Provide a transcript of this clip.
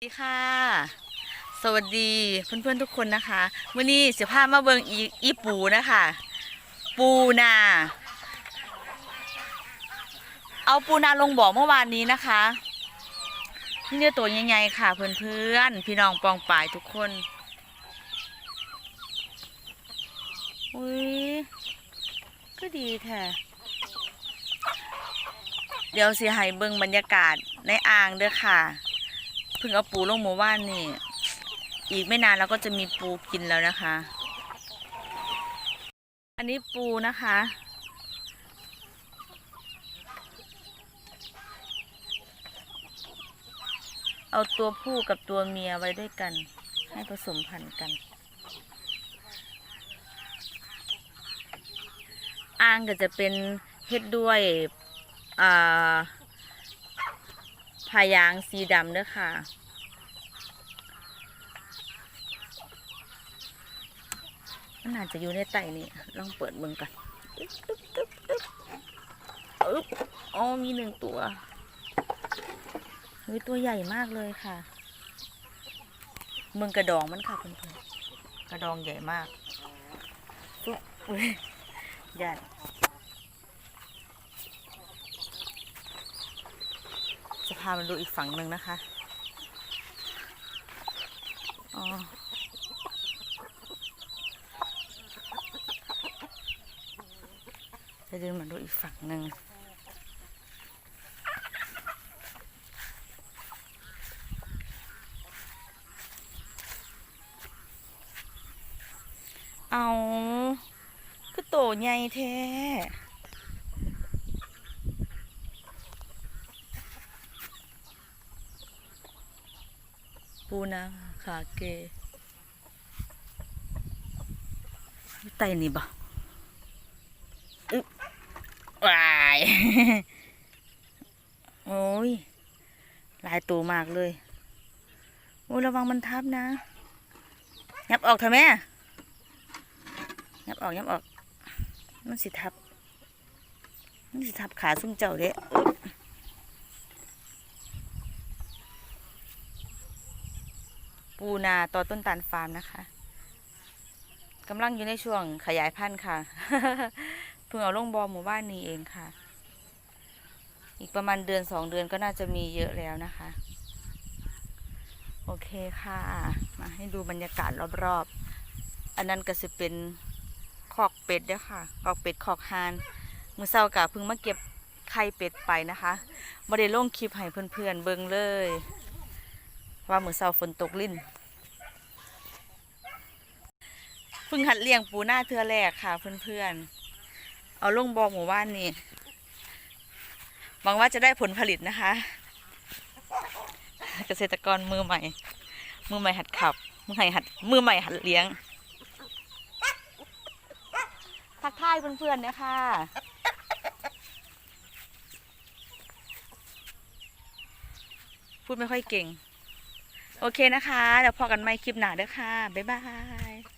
สวัสดีค่ะ สวัสดีเพื่อนๆทุกคนนะคะวันนี้เสียผ้ามาเบิงอีอีปูนะคะ ปูนา เอาปูนาลงบ่อเมื่อวานนี้นะคะนี่เนี่ยตัวใหญ่ๆค่ะเพื่อนๆพี่น้องปองปายทุกคนอุ้ยก็ดีแท้เดี๋ยวสิให้เบิงบรรยากาศในอ่างเด้อค่ะ เพิ่งเอาปูลงหมู่บ้านนี่ อีกไม่นานเราก็จะมีปูกินแล้วนะคะ อันนี้ปูนะคะ เอาตัวผู้กับตัวเมียไว้ด้วยกัน ให้ผสมพันธุ์กันอ่างก็จะเป็นเฮ็ดด้วยอ่า พายางสีดำเด้อค่ะ มันอาจจะอยู่ในไต่นี่ลองเปิดเบิ่งกันอึ๊บอึ๊บอึ๊บอึ๊บอึ๊บอ๋อมีหนึ่งตัวเฮ้ยตัวใหญ่มากเลยค่ะ เมืองกระดองมันค่ะเพื่อนๆกระดองใหญ่มากปุ๊บอุ้ยใหญ่ จะ พามาดูอีกฝั่งหนึ่งนะคะอ๋อจะเดินมาดูอีกฝั่งหนึ่งเอา คือโตใหญ่แท้ ปูนาขาเกอยู่ใต้นี่บ่อึ๊บวายโอ้ยหลายตัวมากเลย โอ้ยระวังมันทับนะ ยับออกเถอะแม่ ยับออกยับออก มันสิทับ มันสิทับขาซุ่มเจ้าเด้อึ๊บ ปูนาต่อต้นตาลฟาร์มนะคะกำลังอยู่ในช่วงขยายพันธุ์ค่ะ เพิ่งเอาลงบอหมู่บ้านนี้เองค่ะ อีกประมาณเดือนสองเดือนก็น่าจะมีเยอะแล้วนะคะ โอเคค่ะ มาให้ดูบรรยากาศรอบๆ อันนั้นก็จะเป็นคอกเป็ดเด้อค่ะคอกเป็ดคอกฮานมือเศร้ากะเพิ่งมาเก็บไข่เป็ดไปนะคะบ่ได้ลงคลิปให้เพื่อนๆเบิ่งเลย ว่ามือเศร้าฝนตกลิ่นเพิ่งหัดเลี้ยงปูหน้าเทือแรกค่ะ เพื่อนๆ เอาลงบอหมู่บ้านนี่หวังว่าจะได้ผลผลิตนะคะ เกษตรกรมือใหม่ มือใหม่หัดขับ มือใหม่หัดมือใหม่หัดเลี้ยง ทักทายเพื่อนๆนะคะพูดไม่ค่อยเก่ง โอเคนะคะ เดี๋ยวพอกันใหม่คลิปหน้าเด้อค่ะ บ๊ายบาย